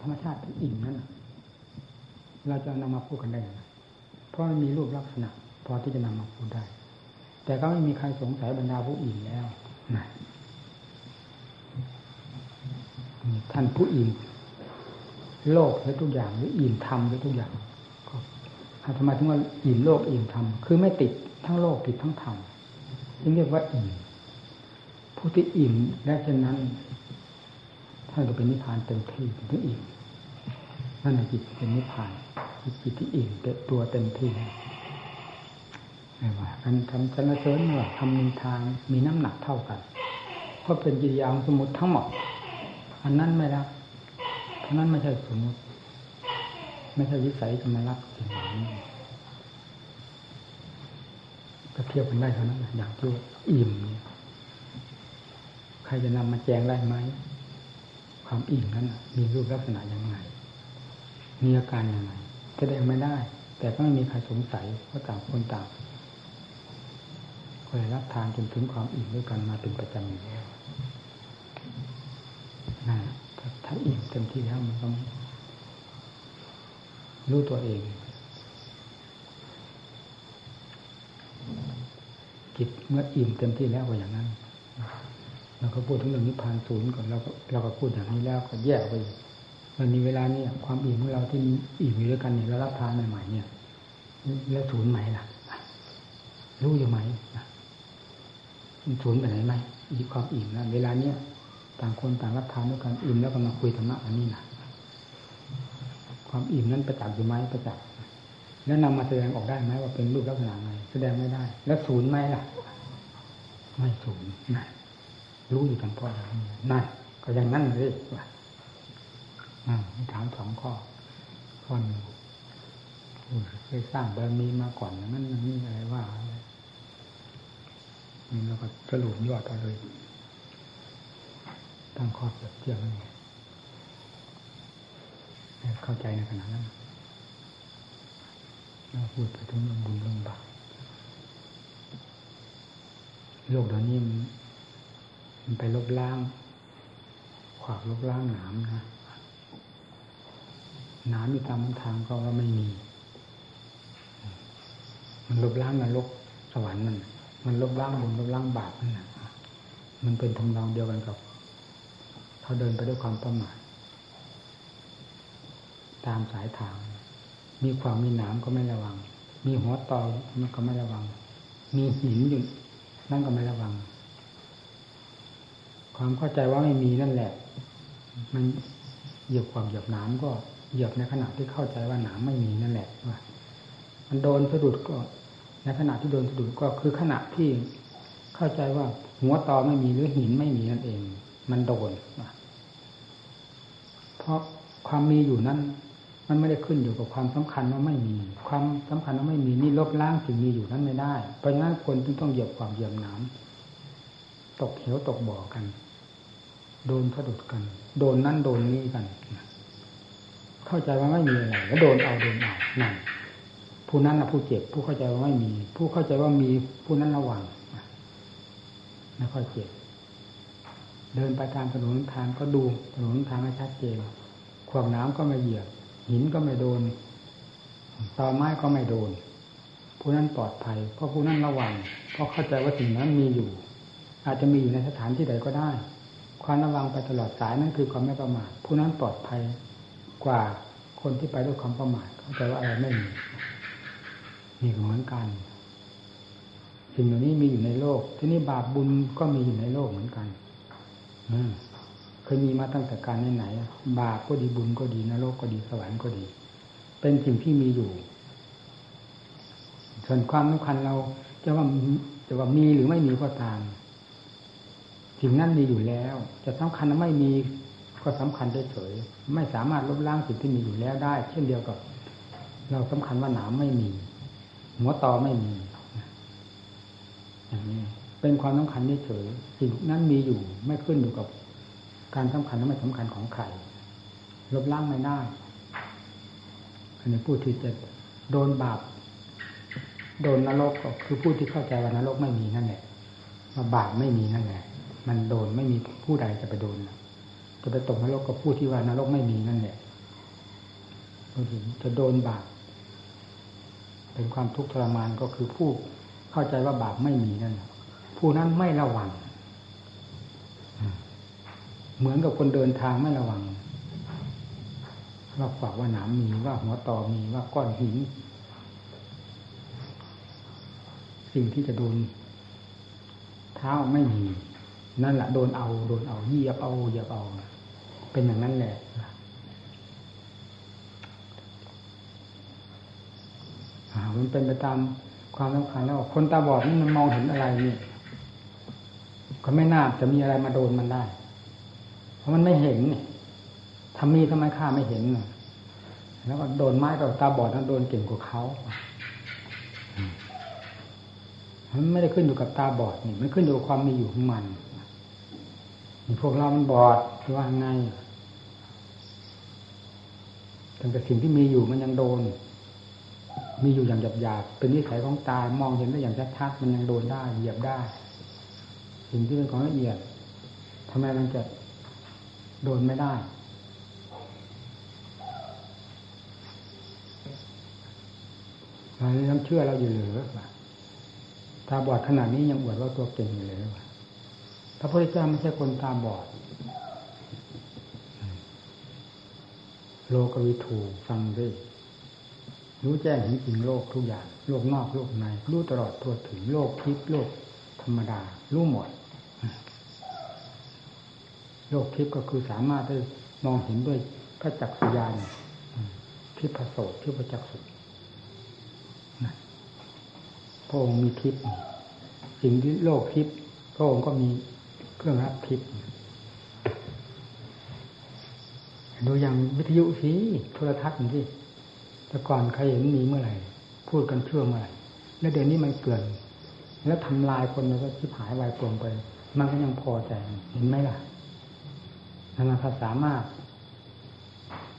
ธรรมชาติที่อิ่มนั่นเราจะนำมาพูดกันได้ไหมเพราะมันมีรูปลักษณะพอที่จะนำมาพูดได้ แต่ก็ไม่มีใครสงสัยบรรดาผู้อิ่มแล้วนะท่านผู้อิ่มโลกและทุกอย่างหรืออิ่มธรรมและทุกอย่างก็ทำไมถึงว่าอิ่มโลกอิ่มธรรมคือไม่ติดทั้งโลกติดทั้งธรรมจึงเรียกว่าอิ่มผู้ที่อิ่มและเช่นนั้น ท่านก็เป็นนิพพานเต็มที่ถึงอิ่มนั่นแหละจิตเป็นนิพพานจิตที่อิ่มเต็มตัวเต็มที่ไม่ว่าการทำชนะเสริญว่าทำนินทานมีน้ำหนักเท่ากัน เพราะเป็นกิริยาสมมติทั้งหมด อันนั้นไม่ละเพราะนั้นไม่ใช่สมมติ ไม่ใช่วิสัยจะมารักสิ่งนี้ก็เทียบกันได้เท่านั้นอย่างที่อิ่ม ใครจะนำมาแจงได้ไหม ความอิ่มนั้นมีรูปลักษณะอย่างไรมีอาการอย่างไรแสดงไม่ได้ แต่ก็ไม่มีใครสงสัยเพราะต่างคนต่างเคยรับทานจนถึงความอิ่มด้วยกันมาเป็นประจำอยู่แล้วนะถ้าอิ่มเต็มที่แล้วมันต้องรู้ตัวเอง จิตเมื่ออิ่มเต็มที่แล้วก็อย่างนั้น เราก็พูดถึงเรื่องนิพพานศูนย์ก่อนเราก็เราก็พูดอย่างนี้แล้วก็แยกไปมันมีเวลาเนี่ยความอิ่มของเราที่อิ่มอยู่ด้วยกันเนี่ยเรารับทานใหม่ๆเนี่ย แล้วศูนย์ไหมล่ะรู้อยู่ไหมศูนย์ไปไหนไหมอีความอิ่มนะเวลาเนี้ยต่างคนต่างรับทานด้วยกันอิ่มแล้วก็มาคุยธรรมะอันนี้นะความอิ่มนั้นประจักษ์อยู่ไหมประจักษ์แล้วนำมาแสดงออกได้ไหมว่าเป็นรูปลักษณะไงแสดงไม่ได้ แล้วศูนย์ไหมล่ะ ไม่ศูนย์นั่น รู้อยู่ทั้งพ่ออย่างนี้นั่นก็ยังนั่นเลยว่าถามสองข้อข้อหนึ่งเคยสร้างบารมีมาก่อนนั้นนมีอะไรว่านี่เราก็สรุปยอดเอาเลยตั้งข้อเปรียบเทียบกันเข้าใจในขณะนั้นเราพูดไปถึงเรื่องบุญเรื่องบาปโลกเดี๋ยวนี้ มันไปลบล้าง ขวากลบล้างหนามนะหนามมีตามทางก็ว่าไม่มี มันลบล้างนรกสวรรค์มัน มันลบล้างบุญลบล้างบาปนั่นนะมันเป็นทำนองเดียวกันกับเขาเดินไปด้วยความประมาทตามสายทาง มีความมีหนามก็ไม่ระวัง มีหัวตอมันก็ไม่ระวัง มีหินอยู่นั่นก็ไม่ระวัง ความเข้าใจว่าไม่มีนั่นแหละ มันเหยียบความเหยียบหนาก็เหยียบในขณะที่เข้าใจว่าหนามไม่มีนั่นแหละว่ามันโดนสะดุดก็ ในขณะที่โดนสะดุดก็คือขณะที่เข้าใจว่าหัวตอไม่มีหรือหินไม่มีนั่นเอง มันโดนเพราะความมีอยู่นั้น มันไม่ได้ขึ้นอยู่กับความสำคัญว่าไม่มี ความสำคัญว่าไม่มีนี่ลบล้างสิ่งมีอยู่นั้นไม่ได้ เพราะฉะนั้นคนจึงต้องเหยียบความเหยียบน้ำตกเหวตกบ่อกัน โดนสะดุดกัน โดนนั่นโดนนี่กัน เข้าใจว่าไม่มีอะไรแล้วโดนเอาโดนเอานั่นผู้นั้นนะผู้เจ็บ ผู้เข้าใจว่าไม่มี ผู้เข้าใจว่ามีผู้นั้นระวังไม่ค่อยเจ็บ เดินไปตามถนนทางก็ดูถนนทางให้ชัดเจนขวางน้ำก็ไม่เหยียบ หินก็ไม่โดนตอไม้ก็ไม่โดน ผู้นั้นปลอดภัย เพราะผู้นั้นระวัง เพราะเข้าใจว่าสิ่งนั้นมีอยู่ อาจจะมีอยู่ในสถานที่ใดก็ได้ ความระวังไปตลอดสายนั่นคือความไม่ประมาทผู้นั้นปลอดภัยกว่าคนที่ไปด้วยความประมาทเข้าใจว่าอะไรไม่มีนี่เหมือนกันสิ่งเหล่านี้มีอยู่ในโลก ที่นี่บาปบุญก็มีอยู่ในโลกเหมือนกันอืเคยมีมาตั้งแต่การไหนๆบาปก็ดีบุญก็ดีนรกก็ดีสวรรค์ก็ดี เป็นสิ่งที่มีอยู่ ส่วนความสำคัญเราจะว่าจะว่ามีหรือไม่มีก็ตาม สิ่งนั้นมีอยู่แล้ว จะสำคัญไม่มีก็สำคัญเฉยๆไม่สามารถลบล้างสิ่งที่มีอยู่แล้วได้ เช่นเดียวกับ เราสำคัญว่าหนามไม่มี หัวตอไม่มีอย่างนี้เป็นความสำคัญเฉยสิ่งนั้นมีอยู่ไม่ขึ้นอยู่กับ การสำคัญและไม่สำคัญของใครลบล้างไม่ได้อันนี้ผู้ที่จะโดนบาปโดนนรกก็คือผู้ที่เข้าใจว่านรกไม่มีนั่นแหละว่าบาปไม่มีนั่นแหละ มันโดนไม่มีผู้ใดจะไปโดนจะไปตกนรกกับผู้ที่ว่านรกไม่มีนั่นแหละจะโดนบาปเป็นความทุกข์ทรมานก็คือผู้เข้าใจว่าบาปไม่มีนั่นผู้นั้นไม่ระวัง เหมือนกับคนเดินทางไม่ระวังว่าฝากว่าหนามมีว่าหัวตอมีว่าก้อนหิน สิ่งที่จะโดนเท้าไม่มี นั่นแหละโดนเอาโดนเอาเหยียบเอาเหยียบเอาเป็นอย่างนั้นแหละมันเป็นไปตามความสำคัญแล้ว คนตาบอดนี่มันมองเห็นอะไรนี่ก็ไม่น่าจะมีอะไรมาโดนมันได้ เพราะมันไม่เห็นนี่ทำมีทำไมข้าไม่เห็นแล้วก็โดนไม้กับตาบอดนั้นโดนเก่งกว่าเขามันไม่ได้ขึ้นอยู่กับตาบอดนี่ มันขึ้นอยู่กับความมีอยู่ของมัน พวกเรามันบอดว่าไงแต่สิ่งที่มีอยู่มันยังโดน มีอยู่อย่างหยาบๆเป็นนิสัยของตามองเห็นได้อย่างชัดๆมันยังโดนได้เหยียบได้ สิ่งที่เป็นของละเอียดทำไมมันจะโดนไม่ได้เราน้ำเชื่อเราอยู่หรือตาบอดขนาดนี้ยังอวดว่าตัวเก่งอยู่เลยหรือ พระพุทธเจ้าไม่ใช่คนตาบอด โลกวิถูฟังด้วยรู้แจ้งเห็นจริงโลกทุกอย่าง โลกนอกโลกใน รู้ตลอดทั่วถึงโลกทิพย์โลกธรรมดา รู้หมด โลกทิพย์ก็คือสามารถได้มองเห็นด้วยพระจักรยานทิพย์โสตทิพย์จักสุพระองค์มีทิพย์สิ่งที่โลกทิพย์พระองค์ก็มี เครื่องรับทิพย์ดูอย่างวิทยุสิโทรทัศน์สิแต่ก่อนใครเห็นมีเมื่อไหร่ พูดกันเชื่อเมื่อไหร่ แล้วเดี๋ยวนี้มันเกินแล้วทำลายคนแล้วก็ชิบหายวายปวงไป มันก็ยังพอใจเห็นไหมล่ะนานาภาษามาก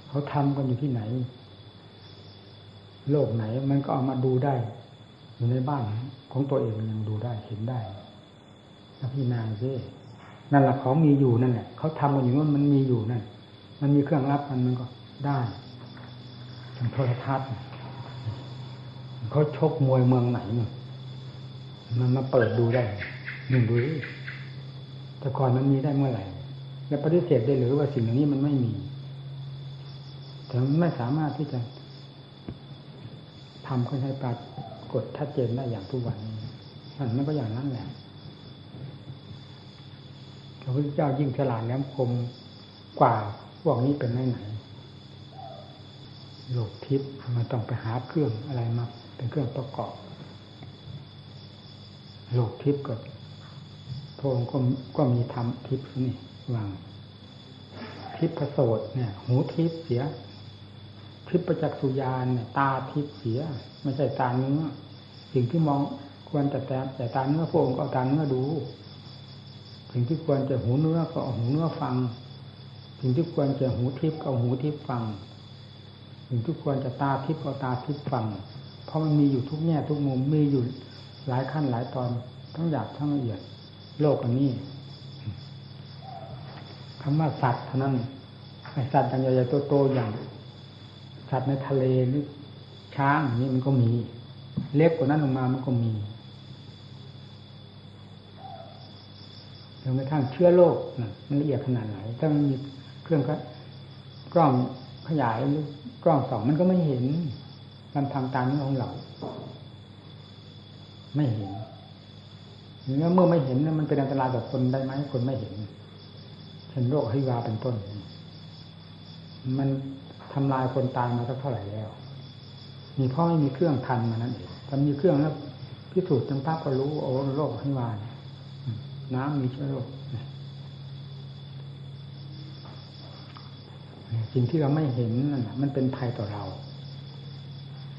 เขาทำกันอยู่ที่ไหน โลกไหน มันก็เอามาดูได้ อยู่ในบ้านของตัวเองมันยังดูได้เห็นได้แล้วพี่นางซิ นั่นแหละเขามีอยู่นั่นแหละเขาทำกันอยู่นั่นมันมีอยู่นั่น มันมีเครื่องรับมันมันก็ได้ทางโทรทัศน์เขาชกมวยเมืองไหนมันมาเปิดดูได้หนึ่งดูแต่ก่อนมันมีได้เมื่อไหร่แล้วปฏิเสธได้หรือว่าสิ่งเหล่านี้มันไม่มีแต่มันไม่สามารถที่จะทำให้ปรากฏชัดเจนได้อย่างทุกวันนี้นั่นก็อย่างนั้นแหละ ระพุทธเจ้ายิ่งฉลาดแหลมคมกว่าพวกนี้เป็นไหนไหนโลกทิพย์มันต้องไปหาเครื่องอะไรมาเป็นเครื่องประกอบโลกทิพย์ก็พระองค์ก็ก็มีธรรมทิพย์นี่วางทิพย์ประโสดเนี่ย หูทิพย์เสียทิพย์ประจักษ์สุญานเนี่ยตาทิพย์เสีย ไม่ใช่ตาเนื้อสิ่งที่มองควรจะแต่แต่ตาเนื้อพระองค์ก็ตาเนื้อดู สิ่งที่ควรจะหูเนื้อก็หูเนื้อฟัง สิ่งที่ควรจะหูทิพย์ก็หูทิพย์ฟัง สิ่งที่ควรจะตาทิพย์ก็ตาทิพย์ฟัง เพราะมันมีอยู่ทุกแง่ทุกมุมมีอยู่หลายขั้นหลายตอนทั้งหยาบทั้งละเอียด โลกอันนี้คำว่าสัตว์เท่านั้นไอสัตว์อย่างใหญ่ๆโตๆอย่าง สัตว์ในทะเลหรือช้างนี่มันก็มี เล็กกว่านั้นลงมามันก็มี จนกระทั่งเชื้อโรคมันละเอียดขนาดไหน ถ้ามันมีเครื่องกล้องขยายหรือกล้องสองมันก็ไม่เห็นมันทำตามนี้ของเรา ไม่เห็นเมื่อเมื่อไม่เห็นมันเป็นอันตรายต่อคนได้ไหมคนไม่เห็นเช่นโรคฮิวาเป็นต้น มันทำลายคนตายมาสักเท่าไหร่แล้ว มีเพราะไม่มีเครื่องทันมานั่นเองถ้ามีเครื่องแล้วพิสูจน์จนภาก็รู้โอ้โรคให้วาน น้ำมีเชื้อโรคสิ่งที่เราไม่เห็นนั่นมันเป็นภัยต่อเรา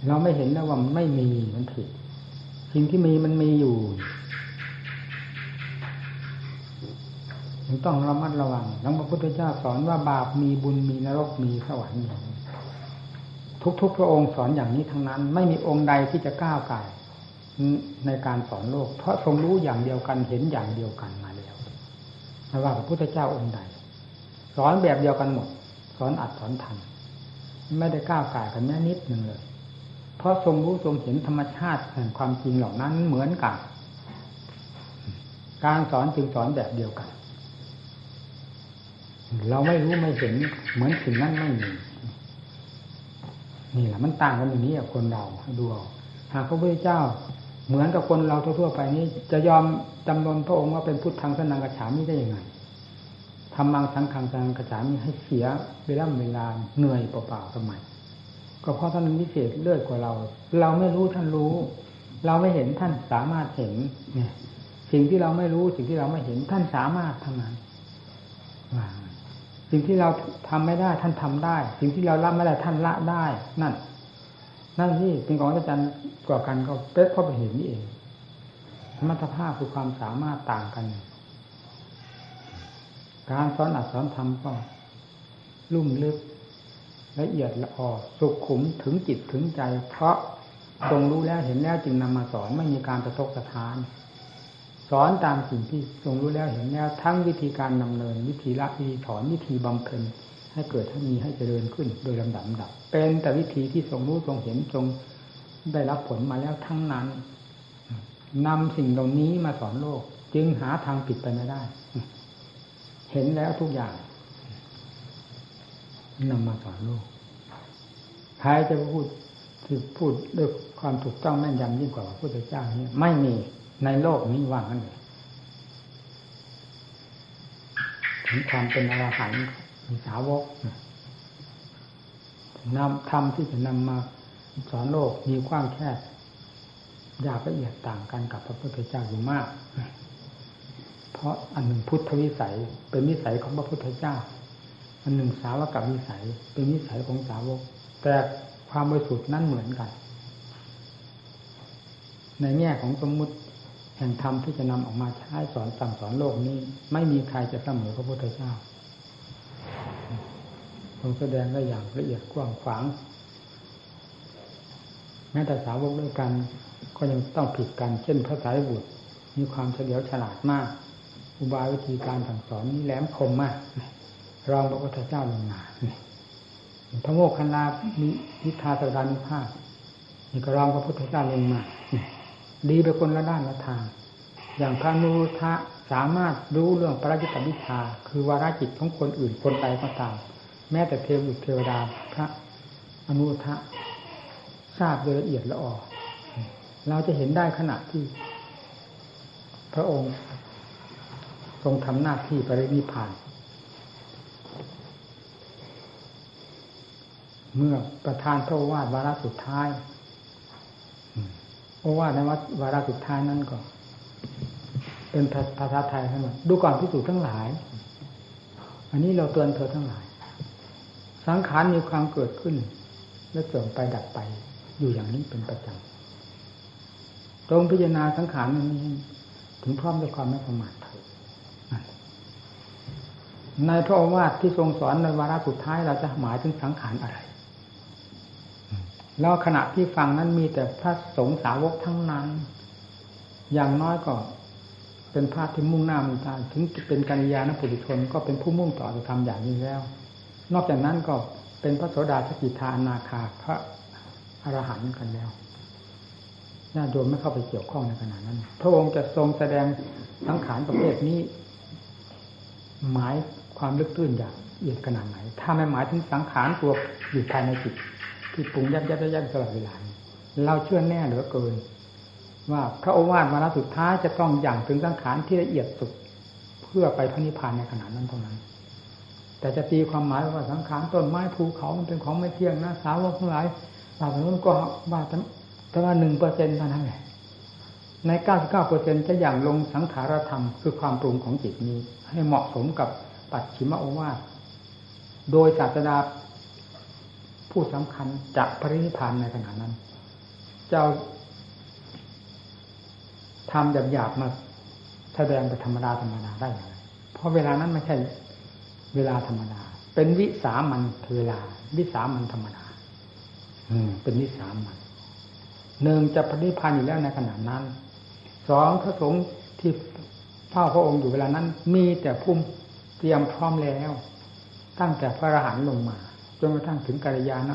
เราไม่เห็นแล้วว่ามันไม่มีมันผิด สิ่งที่มีมันมีอยู่ึงต้องระมัดระวังหลวงพระพุทธเจ้าสอนว่าบาปมีบุญมีนรกมีสวรรค์มีทุกๆพระองค์สอนอย่างนี้ทั้งนั้น ไม่มีองค์ใดที่จะก้าวไก่ ในการสอนโลก เพราะทรงรู้อย่างเดียวกันเห็นอย่างเดียวกันมาแล้วไม่ว่าพระพุทธเจ้าองค์ใดสอนแบบเดียวกันหมด สอนอัดสอนทำไม่ได้ก้าวไก่กันแม้นิดหนึ่งเลย เพราะทรงรู้ทรงเห็นธรรมชาติแห่งความจริงเหล่านั้นเหมือนกัน การสอนจึงสอนแบบเดียวกัน เราไม่รู้ไม่เห็นเหมือนสิ่งนั้นไม่มีนี่แหละมันต่างกันอย่างนี้กับคนเราดูเอาหากพระพุทธเจ้า เหมือนกับคนเราทั่วๆไปนี้ จะยอมจำนนพระองค์ว่าเป็นพุทธังสนังกระฉามิได้ยังไงทำมังสังขังสังกระฉามิให้เสียเวลาเวลาเหนื่อยเปล่าๆทำไมก็เพราะท่านพิเศษเลือดกว่าเรา เราไม่รู้ท่านรู้ เราไม่เห็นท่านสามารถเห็นเนี่ย สิ่งที่เราไม่รู้สิ่งที่เราไม่เห็นท่านสามารถทำนั้นสิ่งที่เราทำไม่ได้ท่านทำได้ สิ่งที่เราละไม่ได้ท่านละได้ นั่น นั่นที่เป็นของอาจารย์กว่ากันก็เป๊ะเข้าไปเห็นนี่เองสมรรถภาพคือความสามารถต่างกัน การสอนอัดสอนทำก็ลุ่มลึกละเอียดละออสุขขุมถึงจิตถึงใจ เพราะทรงรู้แล้วเห็นแล้วจึงนำมาสอนไม่มีการสะทกสะทาน สอนตามสิ่งที่ทรงรู้แล้วเห็นแล้วทั้งวิธีการนำเนิน วิธีละวิธีถอนวิธีบำเพ็ญ ให้เกิดให้มีให้เจริญขึ้น โดยลำดับดับ เป็นแต่วิธีที่ทรงรู้ทรงเห็นทรงได้รับผลมาแล้วทั้งนั้นนำสิ่งเหล่านี้มาสอนโลก จึงหาทางผิดไปไม่ได้ เห็นแล้วทุกอย่างนำมาสอนโลกใครจะพูดที่พูดด้วยความถูกต้องแม่นยำยิ่งกว่าพระพุทธเจ้านี้ไม่มีในโลกนี้ว่างั้นเลยถึงความเป็นอรหันต์ สาวกนำธรรมที่จะนำมาสอนโลกมีความแคบยากละเอียดต่างกันกับพระพุทธเจ้าอยู่มาก เพราะอันหนึ่งพุทธวิสัย เป็นวิสัยของพระพุทธเจ้า อันหนึ่งสาวกับวิสัย เป็นวิสัยของสาวก แต่ความบริสุทธิ์นั้นเหมือนกัน ในแง่ของสมมุติแห่งธรรมที่จะนำออกมาใช้สอนสั่งสอนโลกนี้ ไม่มีใครจะเสมอพระพุทธเจ้า ทรงแสดงได้อย่างละเอียดกว้างขวาง แม้แต่สาวกด้วยกัน ก็ยังต้องผิดกันเช่นพระสายบุตร มีความเฉลียวฉลาดมาก อุบายวิธีการสั่งสอนนี้แหลมคมมากรองพระพุทธเจ้าลงมาพระโมกขันลามีนิทาสรานุภาพนี่ก็รองพระพุทธเจ้าลงมาดีไปคนละด้านละทาง อย่างพระนุรุทะสามารถรู้เรื่องปรจิตวิชา คือวาระจิตของคนอื่นคนใดก็ตาม แม้แต่เทวุตเทวดาพระอนุทะทราบโดยละเอียดละออเราจะเห็นได้ขณะที่ พระองค์ ทรงทำหน้าที่ปรินิพาน เมื่อประธานพระวาทวาระสุดท้ายโอวาทในวัดวาระสุดท้ายนั้นก็ เป็นภาษาไทยทั้งหมดดูก่อนพิสูจน์ทั้งหลาย อันนี้เราเตือนเธอทั้งหลาย สังขารมีความเกิดขึ้น และเสื่อมไปดับไป อยู่อย่างนี้เป็นประจำตรงพิจารณาสังขารนี้ถึงพร้อมด้วยความไม่ประมาทเถิดในพระอวาทที่ทรงสอนในวาระสุดท้ายเราจะหมายถึงสังขารอะไรแล้วขณะที่ฟังนั้นมีแต่พระสงฆ์สาวกทั้งนั้น อย่างน้อยก็เป็นพระที่มุ่งหน้ามุ่งตาถึงเป็นกัญญาณปุถุชนก็เป็นผู้มุ่งต่อจะทำอย่างนี้แล้ว นอกจากนั้นก็เป็นพระโสดาสกิทานาคาพระอรหันต์กันแล้วญาโยมไม่เข้าไปเกี่ยวข้องในขณะนั้น พระองค์จะทรงแสดงสังขารประเภทนี้ หมายความลึกตื้นอย่างเอียดขนาดไหน ถ้าไม่หมายถึงสังขารตัวอยู่ภายในจิตที่ปรุงยับยับยับตลอดเวลาเราเชื่อแน่เหลือเกิน ว่าพระโอวาทวารสุดท้ายจะต้องอย่างถึงสังขารที่ละเอียดสุด เพื่อไปพระนิพพานในขณะนั้นเท่านั้น แต่จะตีความหมายว่าสังขารต้นไม้ภูเขามันเป็นของไม่เที่ยงนะสาวกทั้งหลายบาทนั้นก็บาแต่ว่าหนึ่งเปอร์เซ็นต์เท่านั้นแหละในเก้าสิบเก้าเปอร์เซ็นต์จะอย่างลงสังขารธรรมคือความปรุงของจิตนี้ ให้เหมาะสมกับปัจฉิมโอวาทโดยศาสดาผู้สำคัญจะปรินิพานในขณะนั้น เจ้าทำหยาบๆมาแสดงไปธรรมดาธรรมดาได้อย่างไรเพราะเวลานั้นไม่ใช่ เวลาธรรมดา เป็นวิสามันเวลา วิสามันธรรมดาเป็นนิสามันหนึ่งจะปฏิพันธ์อยู่แล้วในขณะนั้นสองพระสงฆ์ที่เฝ้าพระองค์อยู่เวลานั้น มีแต่พุ่มเตรียมพร้อมแล้ว ตั้งแต่พระอรหันต์ลงมาจนกระทั่งถึงกัลยาณ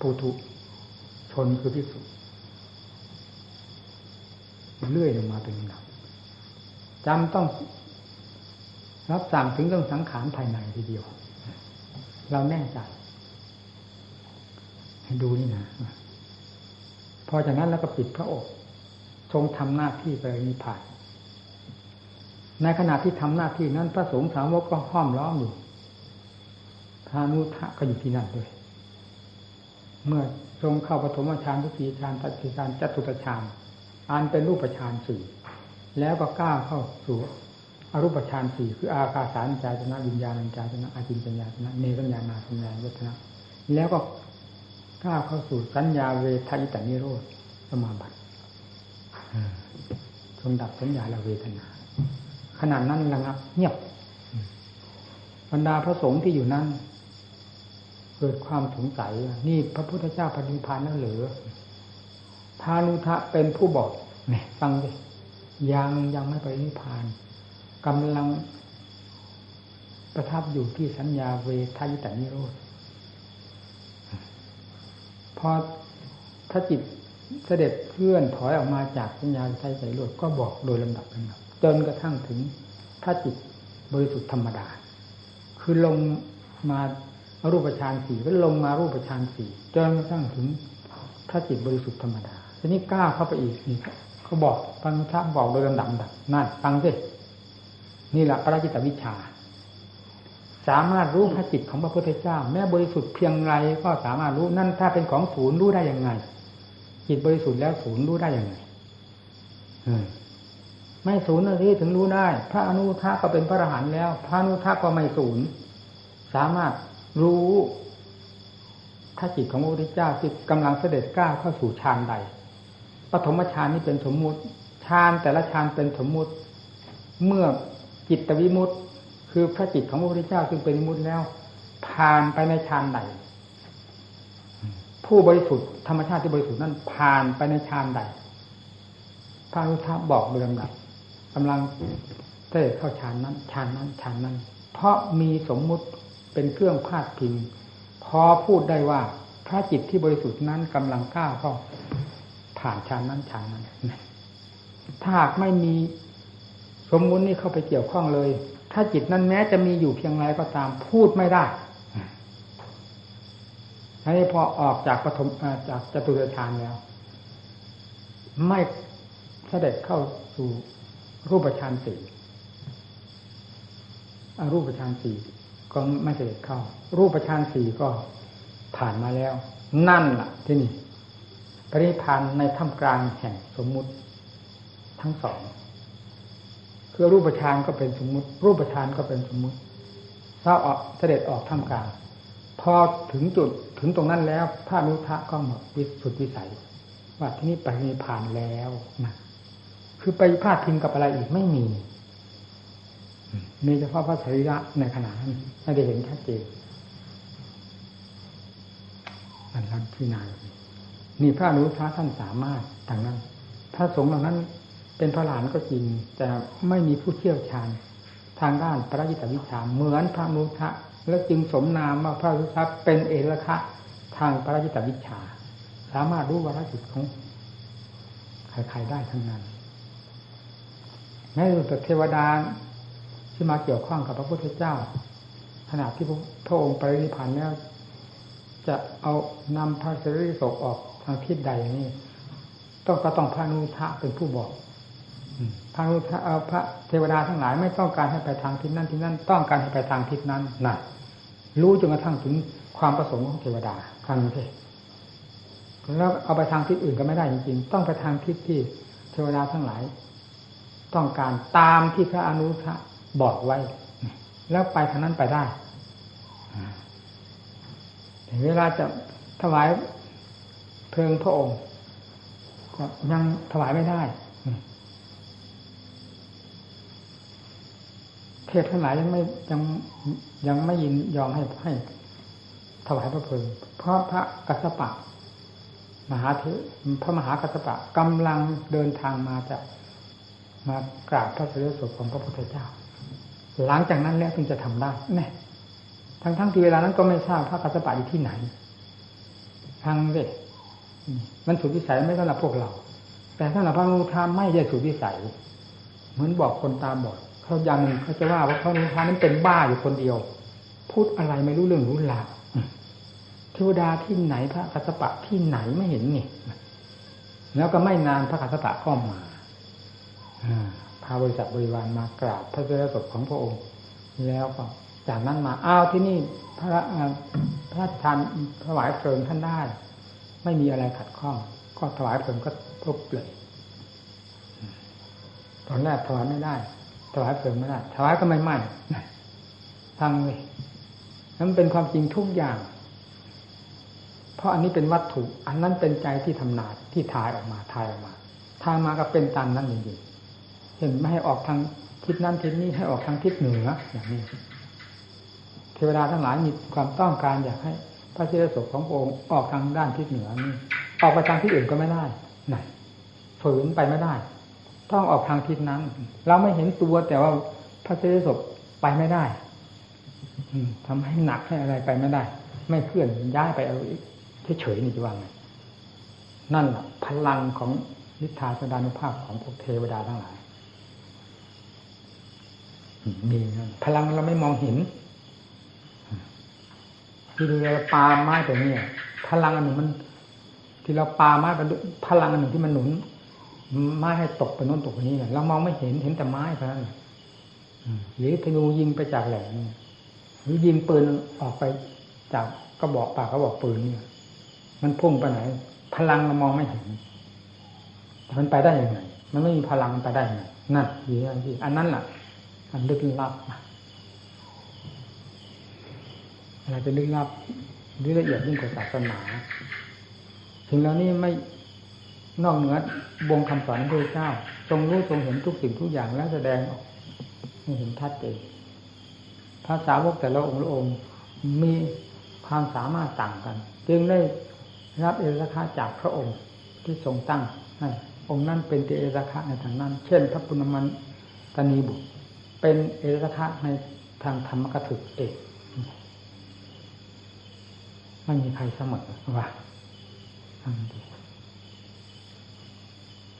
ปุถุชนคือพิสุเลื่อยลงมาเป็นลำดับจำต้อง รับสั่งถึงเรื่องสังขารภายในทีเดียว เราแน่ใจให้ดูนี่นะพอจากนั้นแล้วก็ปิดพระอกทรงทำหน้าที่ไปนิพพานในขณะที่ทำหน้าที่นั้น พระสงฆ์สาวกก็ห้อมล้อมอยู่พานุทะก็อยู่ที่นั่นด้วย เมื่อทรงเข้าปฐมฌานทุติยฌานตัติฌานจตุตฌานอันเป็นรูปฌานสี่แล้วก็ก้าวเข้าสู่ อรูปฌานสี่คืออากาสารจายนะวิญญาณจายนะอาจินจัญญาจนะเนสัญญานาสัญญาเวทนะแล้วก็ก้าวเข้าสู่สัญญาเวทายตานิโรธสมาบัติทรงดับสัญญาละเวทนา ขนาดนั้นระงับ เงียบบรรดาพระสงฆ์ที่อยู่นั้น เกิดความสงสัยนี่พระพุทธเจ้าปฏิพานแล้วหรือพานุทะเป็นผู้บอกเนี่ยฟังดิยังยังไม่ไปนิพพาน กำลังประทับอยู่ที่สัญญาเวทายตานิโรธพอพระจิตเสด็จเคลื่อนถอยออกมาจากสัญญาไทยใจรดก็บอกโดยลำดับลำดับจนกระทั่งถึงพระจิตบริสุทธิ์ธรรมดา คือลงมารูปฌานสี่ก็ลงมารูปฌานสี่จนกระทั่งถึงพระจิตบริสุทธิ์ธรรมดาทีนี้ก้าวเข้าไปอีกนี่เขาบอกปัญญาบอกโดยลำดับดับนั่นฟังสิ นี่แหละพระจิตวิชา สามารถรู้พระจิตของพระพุทธเจ้า แม้บริสุทธิ์เพียงไรก็สามารถรู้นั่นถ้าเป็นของศูนย์รู้ได้ยังไง จิตบริสุทธิ์แล้วศูนย์รู้ได้ยังไงไม่ศูนย์ที่ถึงรู้ได้ พระอนุทาก็เป็นพระอรหันต์แล้ว พระอนุทาก็ไม่ศูนย์สามารถรู้พระจิตของพระพุทธเจ้าที่กำลังเสด็จก้าวเข้าสู่ฌานใดปฐมฌานนี้เป็นสมมุติฌานแต่ละฌานเป็นสมมุติ เมื่อ จิตวิมุตติคือพระจิตของพระพุทธเจ้าซึ่งเป็นวิมุตติแล้ว ผ่านไปในฌานใดผู้บริสุทธิ์ธรรมชาติที่บริสุทธิ์นั้นผ่านไปในฌานใดพระพุทธบอกเรื่องดับกำลังเตะเข้าฌานนั้นฌานนั้นฌานนั้น เพราะมีสมมุติเป็นเครื่องพาดพิงพอพูดได้ว่าพระจิตที่บริสุทธิ์นั้นกำลังก้าวเข้าผ่านฌานนั้นฌานนั้น ถ้าหากไม่มี สมมุตินี้เข้าไปเกี่ยวข้องเลย ถ้าจิตนั้นแม้จะมีอยู่เพียงไรก็ตามพูดไม่ได้อันนี้พอออกจากปฐมจากจตุรฌานแล้ว ไม่เสด็จเข้าสู่รูปฌานสี่รูปฌานสี่ก็ไม่เสด็จเข้า รูปฌานสี่ก็ผ่านมาแล้ว นั่นล่ะ ที่นี่ปริพันธ์ในท่ามกลางแห่งสมมุติทั้งสอง คือรูปฌานก็เป็นสมมุติ รูปฌานก็เป็นสมมุติถ้าออกเสด็จออกท่ามกลางพอถึงจุดถึงตรงนั้นแล้วพระนุทะก็หมดวิสุทธิวิสัย ว่าที่นี้ไปนิพานแล้วนะคือไปพาดพิงกับอะไรอีกไม่มีมีเฉพาะพระสรีระในขณะนั้นไม่ได้เห็นชัดเจนอันนั้นที่นายนี่พระนุทะท่านสามารถทางนั้นพระสงฆ์เหล่านั้น เป็นพระหลานก็จริง แต่ไม่มีผู้เชี่ยวชาญ ทางด้านพระยิตวิชาเหมือนพระนุทะแล้วจึงสมนามว่าพระรุทะเป็นเอรคะทางพระจิตวิชา สามารถรู้วาระจิตของใครๆได้ทั้งนั้นแม้แต่เทวดาที่มาเกี่ยวข้องกับพระพุทธเจ้า ขณะที่พระองค์ปรินิพพานแล้วจะเอานำพระสรีสกออกทางทิศใดนี่ต้องก็ต้องพระนุทะเป็นผู้บอก พระนุทะพระเทวดาทั้งหลายไม่ต้องการให้ไปทางทิศนั้นทิศนั้น ต้องการให้ไปทางทิศนั้นน่ะ รู้จนกระทั่งถึงความประสงค์ของเทวดาทางนี้แล้วเอาไปทางทิศอื่นก็ไม่ได้จริงๆ ต้องไปทางทิศที่เทวดาทั้งหลาย ต้องการตามที่พระอนุทะบอกไว้ แล้วไปทางนั้นไปได้เวลาจะถวายเพลิงพระองค์ก็ยังถวายไม่ได้ เทพทั้งหลายยังไม่ยังยังไม่ยินยอมให้ให้ถวายพระเพลิงเพราะพระกัสสปะ มหาเทพระมหากัสสปะกำลังเดินทางมาจะมากราบพระเสด็จศพของพระพุทธเจ้า หลังจากนั้นแล้วถึงจะทำได้แน่ทั้งทั้งที่เวลานั้นก็ไม่ทราบพระกัสสปะอยู่ที่ไหนทางเด็มันสุดวิสัยไม่สำหรับพวกเรา แต่สำหรับพระนุทาไม่ใช่สุดวิสัย เหมือนบอกคนตาบอด เขาอย่างหนึ่งเขาจะว่าว่าพระนุทานนั้นเป็นบ้าอยู่คนเดียว พูดอะไรไม่รู้เรื่องรู้ราวเทวดาที่ไหนพระกัสปะที่ไหนไม่เห็นนี่แล้วก็ไม่นานพระกัสปะก็มาพาบริษัทบริวารมากราบพระเจ้าศพของพระองค์ แล้วก็จากนั้นมาอ้าวที่นี่พระพระทานถวายเพลิงท่านได้ ไม่มีอะไรขัดข้อง ก็ถวายเพลิงก็ทุบเลยตอนแรกถวายไม่ได้ ถวายเพลิงไม่ได้ถวายก็ไม่ไหม้ฟังเลยนั้นเป็นความจริงทุกอย่าง เพราะอันนี้เป็นวัตถุ อันนั้นเป็นใจที่ทำนาที่ทายออกมาทายออกมาทายมาก็เป็นตามนั้นจริงๆเห็นไม่ให้ออกทางทิศนั้นทิศนี้ให้ออกทางทิศเหนืออย่างนี้เทวดาทั้งหลายมีความต้องการอยากให้ พระเจ้าศพขององค์ออกทางด้านทิศเหนือนี่ออกไปทางที่อื่นก็ไม่ได้ไหนฝืนไปไม่ได้ ต้องออกทางทิศนั้น เราไม่เห็นตัวแต่ว่าพระเจ้าศพไปไม่ได้ทำให้หนักให้อะไรไปไม่ได้ ไม่เคลื่อนย้ายไปเอาเฉยๆนี่จะว่าไงนั่นแหละพลังของนิทาสดานุภาพของพวกเทวดาทั้งหลายมีพลังเราไม่มองเห็นที่เราปาไม้ตัวนี้พลังอันหนึ่งมัน ที่เราปาไม้ไปพลังอันหนึ่งที่มันหนุน ไม้ให้ตกไปโน้นตกไปนี้เรามองไม่เห็นเห็นแต่ไม้เท่านั้นหรือธนูยิงไปจากแหลมหรือยิงปืนออกไปจากกระบอกปากกระบอกปืนเนี่ย มันพุ่งไปไหน พลังเรามองไม่เห็นมันไปได้ยังไงมันไม่มีพลังมันไปได้ยังไงนั่นยี่ที่อันนั้นแหละอันลึกลับอะไรจะลึกลับหรือละเอียดยิ่งกว่าศาสนาถึงแล้วนี่ไม่ นอกเหนือบงคำสอนของพระเจ้า ทรงรู้ทรงเห็นทุกสิ่งทุกอย่างแล้วแสดงออกให้เห็นทัดเจนภาษาวกแต่ละองค์ละองค์มีความสามารถต่างกัน จึงได้รับเอราคาจากพระองค์ที่ทรงตั้งให้องค์นั้นเป็นเอราคาในทางนั้น เช่น พระปุณมันตนีบุตรเป็นเอราคาในทางธรรมกถึกเอกไม่มีใครเสมอว่า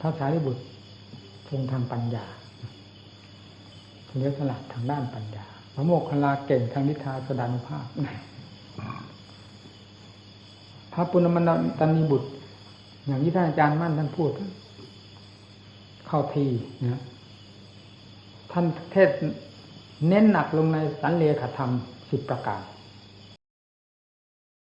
พระสารีบุตรทรงทางปัญญาเลี้ยสลัดทางด้านปัญญา พระโมกขลาเก่งทางนิทาสดานุภาพ พระปุณณมันตันีบุตร อย่างที่ท่านอาจารย์มั่นท่านพูด เข้าทีนะท่านเทศเน้นหนักลงในสันเลขธรรมสิบประการ